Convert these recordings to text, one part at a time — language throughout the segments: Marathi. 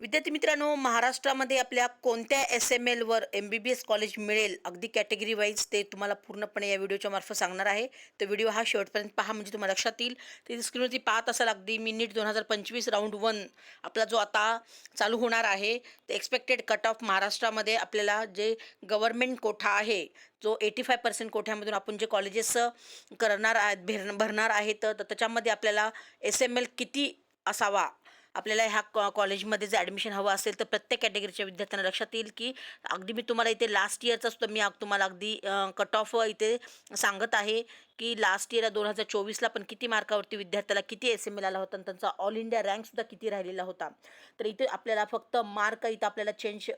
विद्यार्थी मित्रांनो महाराष्ट्रामध्ये आपल्या कोणत्या S M एलवर M B B S college मिळेल अगदी कॅटेगरी वाईज ते तुम्हाला पूर्णपणे या व्हिडिओच्या मार्फत सांगणार आहे. तर व्हिडिओ हा शेवटपर्यंत पहा म्हणजे तुम्हाला लक्षात येईल. ते स्क्रीनवरती पाहत असाल अगदी मिनिट दोन हजार पंचवीस राऊंड वन आपला जो आता चालू होणार आहे ते एक्सपेक्टेड कट ऑफ महाराष्ट्रामध्ये आपल्याला जे गव्हर्मेंट कोठा आहे जो एटी फाय पर्सेंट कोठ्यामधून आपण जे कॉलेजेस करणार आहेत भेर भरणार आहेत तर त्याच्यामध्ये आपल्याला एस एम एल किती असावा? आपल्याला ह्या कॉ कॉलेजमध्ये जर ॲडमिशन हवं असेल तर प्रत्येक कॅटेगरीच्या विद्यार्थ्यांना लक्षात येईल की अगदी मी तुम्हाला इथे लास्ट इयरचा सुद्धा मी तुम्हाला अगदी कट ऑफ इथे सांगत आहे की लास्ट इयरला दोन हजार चोवीसला पण किती मार्कावरती विद्यार्थ्याला किती एस एम एल आला होता आणि त्यांचा ऑल इंडिया रँकसुद्धा किती राहिलेला होता. तर इथे आपल्याला फक्त मार्क इथं आपल्याला चेंज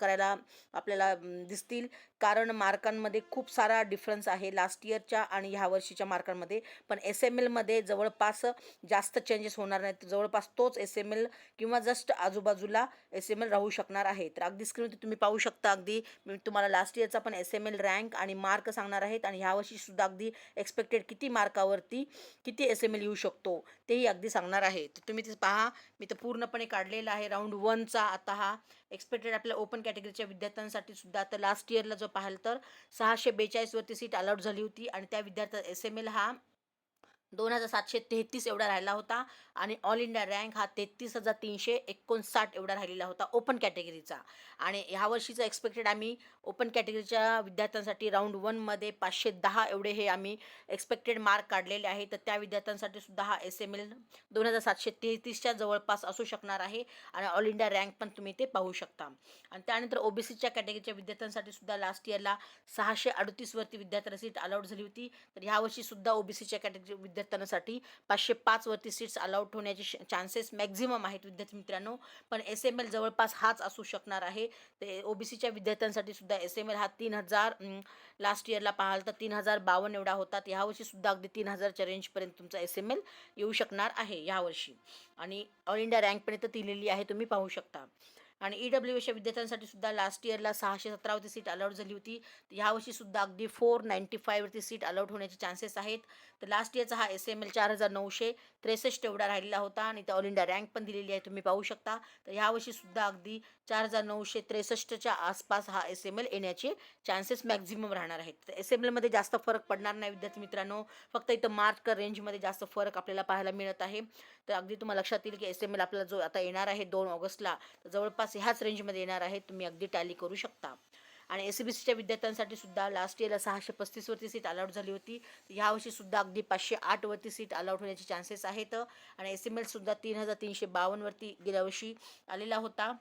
करायला आपल्याला दिसतील. कारण मार्कांमध्ये खूप सारा डिफरन्स आहे लास्ट इयरच्या आणि ह्या वर्षीच्या मार्कांमध्ये. पण एस एम एलमध्ये जवळपास जास्त चेंजेस होणार नाहीत. जवळपास तोच एस एम एल किंवा जस्ट आजूबाजूला एस एम एल राहू शकणार आहे. तर अगदी स्क्रीनवरती तुम्ही पाहू शकता अगदी. मी तुम्हाला लास्ट इयरचा पण एस एम एल रँक आणि मार्क सांगणार आहेत आणि ह्यावर्षीसुद्धा अगदी एक्सपेक्टेड किती मार्कावरती किती एस एम एल येऊ शकतो तेही अगदी सांगणार आहे. तर तुम्ही ते पहा. मी तर पूर्णपणे काढलेला आहे. राऊंड वनचा आता हा एक्सपेक्टेड आपल्या ओपन कॅटेगरीच्या विद्यार्थ्यांसाठी सुद्धा. आता लास्ट इयरला जो पाहिलं तर सहाशे बेचाळीसवरती सीट अलॉट झाली होती आणि त्या विद्यार्थ्या एस एम एल हा दोन हजार सातशे तेहतीस एवढा राहिला होता. आणि ऑल इंडिया रँक हा तेहतीस हजार तीनशे एकोणसाठ एवढा राहिलेला होता ओपन कॅटेगरीचा आणि ह्यावर्षीचा एक्सपेक्टेड आम्ही ओपन कॅटेगरीच्या विद्यार्थ्यांसाठी राऊंड वनमध्ये पाचशे दहा एवढे हे आम्ही एक्सपेक्टेड मार्क काढलेले आहे. तर त्या विद्यार्थ्यांसाठी सुद्धा हा एस एम एल दोन हजार सातशे तेहतीसच्या जवळपास असू शकणार आहे. आणि ऑल इंडिया रँक पण तुम्ही ते पाहू शकता. आणि त्यानंतर ओबीसीच्या कॅटेगरीच्या विद्यार्थ्यांसाठी सुद्धा लास्ट इयरला सहाशे अडतीसवरती विद्यार्थ्यांना सीट अलाउड झाली होती. तर ह्यावर्षीसुद्धा ओ बी ओबीसीच्या कॅटेगरी विद्यार्थ्यांसाठी पाचशे पाचवरती सीट्स अलाउड होण्याचे चान्सेस मॅक्झिमम आहेत विद्यार्थी मित्रांनो. पण एस एम एल जवळपास हाच असू शकणार आहे. ते ओबीसीच्या विद्यार्थ्यांसाठी सुद्धा एस एम एल हा तीन हजार लास्ट इयरला पाहाल तर तीन हजार बावन्न एवढा होता. यावर्षी सुद्धा अगदी तीन हजारच्या रेंजपर्यंत तुमचा एस एम एल येऊ शकणार आहे यावर्षी आणि ऑल इंडिया रँकपर्यंत दिलेली आहे तुम्ही पाहू शकता. आणि ई डब्ल्यू एसच्या विद्यार्थ्यांसाठी सुद्धा लास्ट इयरला सहाशे सतरावरती सीट अलाउड झाली होती. तर ह्यावर्षी सुद्धा अगदी फोर नाईंटी फायवरती सीट अलाउड होण्याचे चान्सेस आहेत. तर लास्ट इयरचा हा एस एम एल चार हजार नऊशे त्रेसष्ट एवढा राहिलेला होता आणि त्या ऑल इंडिया रँक पण दिलेली आहे तुम्ही पाहू शकता. तर ह्यावर्षी सुद्धा अगदी चार हजार नऊशे त्रेसष्टच्या आसपास हा एस एम एल येण्याचे चान्सेस मॅक्झिमम राहणार आहेत. तर एस एम एलमध्ये जास्त फरक पडणार नाही विद्यार्थी मित्रांनो. फक्त इथं मार्क रेंजमध्ये जास्त फरक आपल्याला पाहायला मिळत आहे. तर अगदी तुम्हाला लक्षात येईल की एस एम एल आपल्याला जो आता येणार आहे दोन ऑगस्टला तर जवळपास ह्याच रेंजमध्ये येणार आहे तुम्ही अगदी टॅली करू शकता. आणि एस बी सीच्या विद्यार्थ्यांसाठी सुद्धा लास्ट इयरला सहाशे पस्तीसवरती सीट अलाउड झाली होती. यावर्षी सुद्धा अगदी पाचशे आठवरती सीट अलाउड होण्याचे चान्सेस आहेत. आणि एस एम एलसुद्धा तीन हजार तीनशे बावन्नवरती गेल्या वर्षी आलेला होता.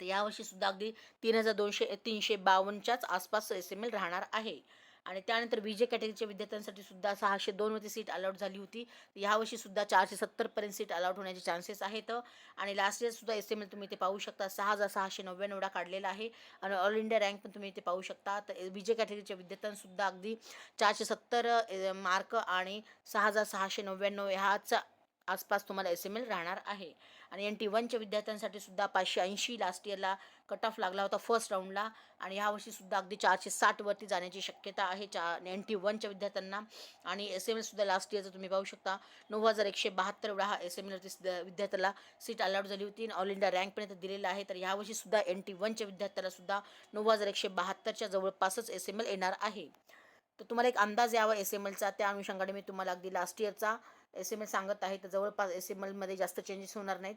तर यावर्षी सुद्धा अगदी तीन हजार दोनशे तीनशे बावन्नच्याच आसपास एस एम एल राहणार आहे. आणि त्यानंतर बी जे कॅटेगरीच्या विद्यार्थ्यांसाठी सुद्धा सहाशे दोनवरती सीट अलाउट झाली होती. यावर्षी सुद्धा चारशे सत्तरपर्यंत सीट अलाउट होण्याचे चान्सेस आहेत. आणि लास्ट इयर सुद्धा एस एम एल तुम्ही ते पाहू शकता. सहा हजार सहाशे नव्याण्णव एवढा काढलेला आहे. आणि ऑल इंडिया रँक पण तुम्ही इथे पाहू शकता. तर बी जे कॅटेगरीच्या विद्यार्थ्यांसुद्धा अगदी चारशे सत्तर मार्क आणि सहा हजार सहाशे नव्याण्णव ह्याचा आसपास तुम्हाला एस एम एल राहणार आहे. आणि एन टी वनच्या विद्यार्थ्यांसाठी सुद्धा पाचशे ऐंशी लास्ट इयरला कट ऑफ लागला होता फर्स्ट राऊंडला आणि यावर्षीसुद्धा अगदी चारशे साठवरती जाण्याची शक्यता आहे चा एन टी वनच्या विद्यार्थ्यांना. आणि एस एम एलसुद्धा लास्ट इयरचं तुम्ही पाहू शकता. नऊ हजार एकशे बहात्तर एवढा हा एस एम एलवरती विद्यार्थ्याला सीट अलाउड झाली होती. आणि ऑल इंडिया रँकपर्यंत दिलेला आहे. तर ह्यावर्षीसुद्धा एन टी वनच्या विद्यार्थ्याला सुद्धा नऊ हजार एकशे बहात्तरच्या जवळपासच एस एम एल येणार आहे. तर तुम्हाला एक अंदाज यावा एस एम एलचा त्या अनुषंगाने मी तुम्हाला अगदी लास्ट इयरचा एस एम एल सांगत आहे तर जवळपास एस एम एलमध्ये जास्त चेंजेस होणार नाहीत.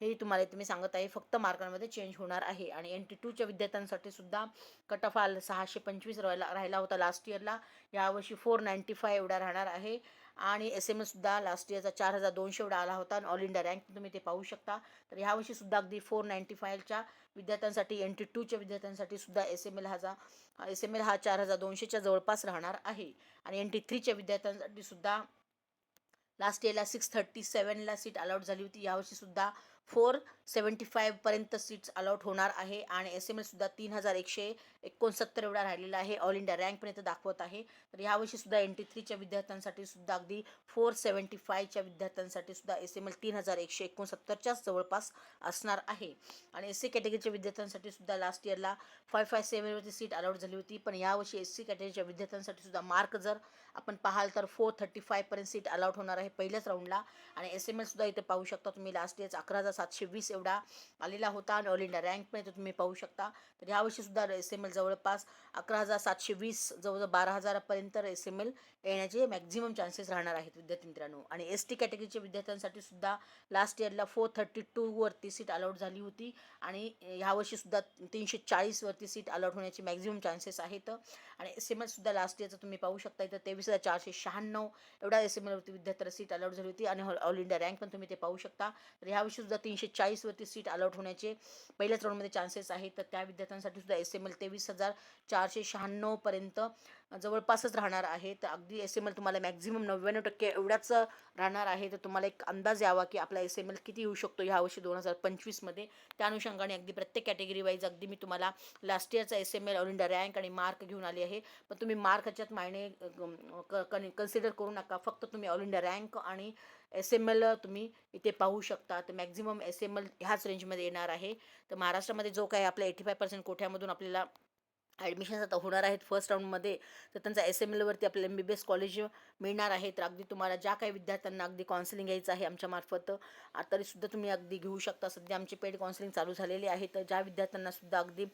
हे तुम्हाला तुम्ही सांगत आहे फक्त मार्कांमध्ये चेंज होणार आहे. आणि एन टी टूच्या विद्यार्थ्यांसाठी सुद्धा कट ऑफ आल सहाशे पंचवीस राहिला राहिला होता लास्ट इयरला यावर्षी फोर नाईंटी फाय एवढा राहणार आहे. आणि एस एम एलसुद्धा लास्ट इयरचा चार हजार दोनशे एवढा आला होता. आणि ऑल इंडिया रँक तुम्ही ते पाहू शकता. तर ह्यावर्षीसुद्धा अगदी फोर नाईंटी फायच्या विद्यार्थ्यांसाठी एन टी टूच्या विद्यार्थ्यांसाठी सुद्धा एस एम एल हाचा एस एम एल हा चार हजार दोनशेच्या जवळपास राहणार आहे. आणि एन टी थ्रीच्या विद्यार्थ्यांसाठी सुद्धा लास्ट इयरला सिक्स थर्टी सेवनला सीट अलॉट झाली होती. यावर्षी सुद्धा फोर सेवन्टी फायपर्यंत सीट्स अलॉट होणार आहे. आणि एस एम एलसुद्धा तीन हजार एकशे एकोणसत्तर एवढा राहिलेला आहे. ऑल इंडिया रँक पण इथं दाखवत आहे. तर यावर्षी सुद्धा एन टी थ्रीच्या विद्यार्थ्यांसाठी सुद्धा अगदी फोर सेवन्टी फायच्या विद्यार्थ्यांसाठी सुद्धा एस एम एल तीन हजार एकशे एकोणसत्तरच्याच जवळपास असणार आहे. आणि एस सी कॅटेगरीच्या विद्यार्थ्यांसाठी सुद्धा लास्ट इयरला फाय फाय सेवनवरती सीट अलॉट झाली होती. पण यावर्षी एस सी कॅटेगरीच्या विद्यार्थ्यांसाठी सुद्धा मार्क जर आपण पाहाल तर फोर थर्टी फायपर्यंत सीट अलॉट होणार आहे पहिल्याच राऊंडला आणि एस एम एलसुद्धा इथे पाहू शकता तुम्ही लास्ट इयर्स अकरा हजार सातशे वीस एवढा आलेला होता. आणि ऑल इंडिया रँक पण इथे तुम्ही पाहू शकता. तर यावर्षी सुद्धा एस एम एल जवळपास अकरा हजार सातशे वीस जवळजवळ बारा हजारापर्यंत एस एम एल येण्याचे मॅक्झिमम चान्सेस राहणार आहेत विद्यार्थी मित्रांनो आणि एस टी कॅटेगरीच्या विद्यार्थ्यांसाठी सुद्धा लास्ट इयरला फोर थर्टी टूवरती सीट अलॉट झाली होती. आणि ह्यावर्षीसुद्धा तीनशे चाळीसवरती सीट अलॉट होण्याचे मॅक्झिमम चान्सेस आहेत. आणि एस एम एलसुद्धा लास्ट इयरचं तुम्ही पाहू शकता इथं तेवीस हजार चारशे शहाण्णव एवढा एस एम एलवरती विद्यार्थ्याला सीट अलॉट झाली होती. आणि ऑल इंडिया रँक पण तुम्ही ते पाहू शकता. तर ह्यावर्षीसुद्धा तीनशे चाळीसवरती सीट अलॉट होण्याचे पहिल्याच राऊंडमध्ये चान्सेस आहेत. तर त्या विद्यार्थ्यांसाठी सुद्धा एस एम एल तेवीस हजार चारशे शहाण्णवपर्यंत जवळपासच राहणार आहे. तर अगदी एस एम एल तुम्हाला मॅक्झिमम नव्याण्णव टक्के एवढाच राहणार आहे. तर तुम्हाला एक अंदाज यावा की आपला एस एम एल किती येऊ शकतो ह्या वर्षी दोन हजार पंचवीसमध्ये त्या अनुषंगाने अगदी प्रत्येक कॅटेगरी वाईज अगदी मी तुम्हाला last इयरचा S M L all India rank आणि मार्क घेऊन आली आहे. पण तुम्ही मार्क ह्याच्यात मायने कन्सिडर करू नका. फक्त तुम्ही ऑल इंडिया रँक आणि एस एम एल तुम्ही इथे पाहू शकता. तर मॅक्झिमम एस एम एल ह्याच रेंजमध्ये येणार आहे. तर महाराष्ट्रामध्ये जो काही आपल्या एटी फाय पर्सेंट कोठ्यामधून आपल्याला ॲडमिशन्स आता होणार आहेत फर्स्ट राऊंडमध्ये तर त्यांचा एस एम एलवरती आपल्याला M B B S college मिळणार आहे. तर अगदी तुम्हाला ज्या काही विद्यार्थ्यांना अगदी काउन्सिलिंग घ्यायचं आहे आमच्यामार्फत तरीसुद्धा तुम्ही अगदी घेऊ शकता. सध्या आमची पेड काउन्सिलिंग चालू झालेली आहे. तर ज्या विद्यार्थ्यांनासुद्धा अगदी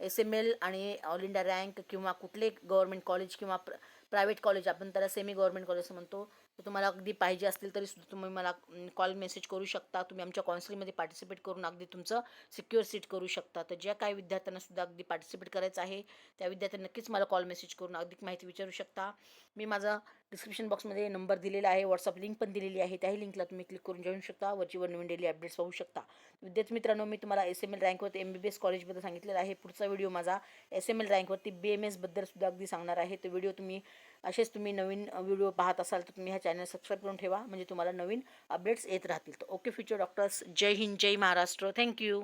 एस एम एल आणि ऑल इंडिया रँक किंवा कुठले गव्हर्मेंट कॉलेज किंवा प्र प्रायव्हेट कॉलेज आपण त्याला सेमी गव्हर्मेंट कॉलेज असं म्हणतो. तर तुम्हाला अगदी पाहिजे असतील तरी सुद्धा तुम्ही मला कॉल मेसेज करू शकता. तुम्ही आमच्या काउन्सिलिंगमध्ये पार्टिसिपेट करून अगदी तुमचं सिक्युअर सीट करू शकता. तर ज्या काही विद्यार्थ्यांना सुद्धा अगदी पार्टिसिपेट करायचं आहे त्या विद्यार्थ्यांना नक्कीच मला कॉल मेसेज करून अधिक माहिती विचारू शकता. मी माझा डिस्क्रिप्शन बॉक्समध्ये नंबर दिलेला आहे व्हॉट्सअप लिंक पण दिलेली आहे त्याही लिंकला तुम्ही क्लिक करून जाऊ शकता. वरचीवर नवीन डेली अपडेट्स पाहू शकता. विद्यार्थी मित्रांनो मी तुम्हाला एस एम एल रँकवरती एम बी बी एस कॉलेजबद्दल सांगितलेलं आहे. पुढचा व्हिडिओ माझा एस एम एल रँकवरती बी एम एसबद्दल सुद्धा अगदी सांगणार आहे. तो व्हिडिओ तुम्ही असेच तुम्ही नवीन व्हिडिओ पाहत असाल तर तुम्ही ह्या चॅनल सबस्क्राईब करून ठेवा. म्हणजे तुम्हाला नवीन अपडेट्स येत राहतील. तर ओके फ्युचर डॉक्टर्स जय हिंद जय महाराष्ट्र. Thank you